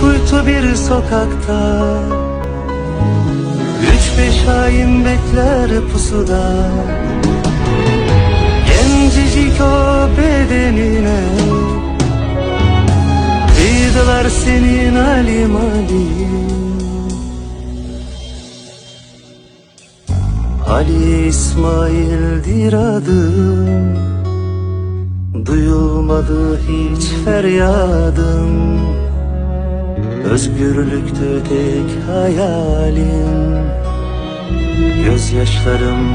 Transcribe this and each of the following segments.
kuytu bir sokakta. Üç beş hain bekler pusuda. Gencecik o bedenine. Kıydılar senin alim alim Ali İsmail'dir adım Duyulmadı hiç feryadın Özgürlüktü tek hayalim. Gözyaşlarım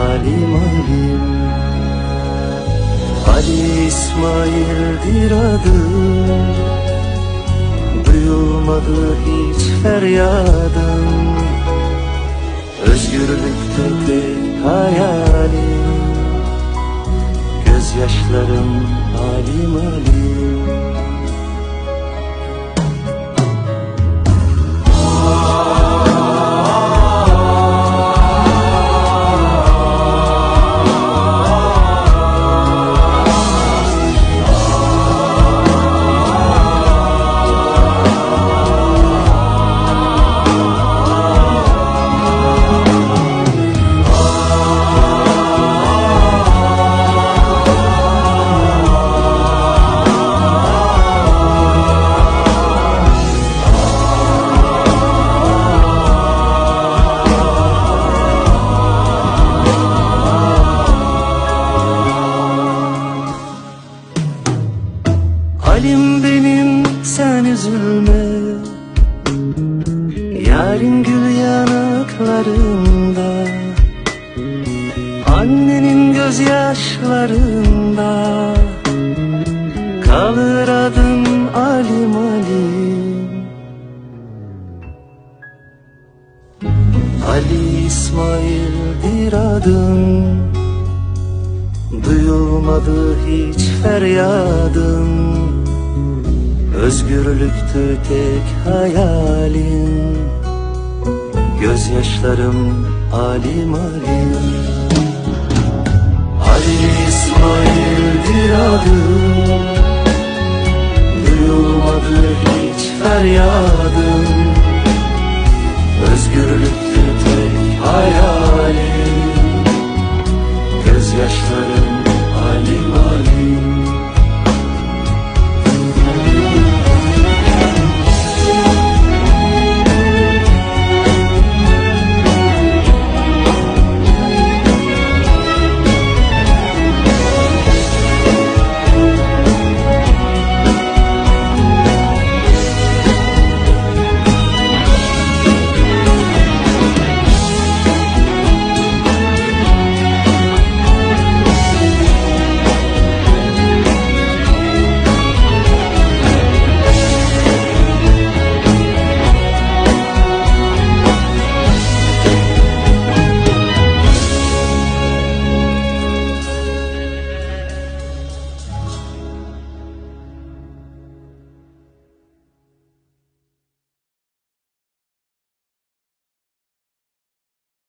alim alim. Ali İsmail'dir adım. Duyulmadı hiç feryadın. Özgürlüktü tek hayalim. Gözyaşlarım alim alim Yarın gül yanaklarında Annenin gözyaşlarında Kalır adın alim alim Ali İsmail'dir adın Duyulmadı hiç feryadın. Özgürlüktü tek hayalin Gözyaşlarım alim alim. Ali İsmail'dir adım Duyulmadı hiç feryadım Özgürlük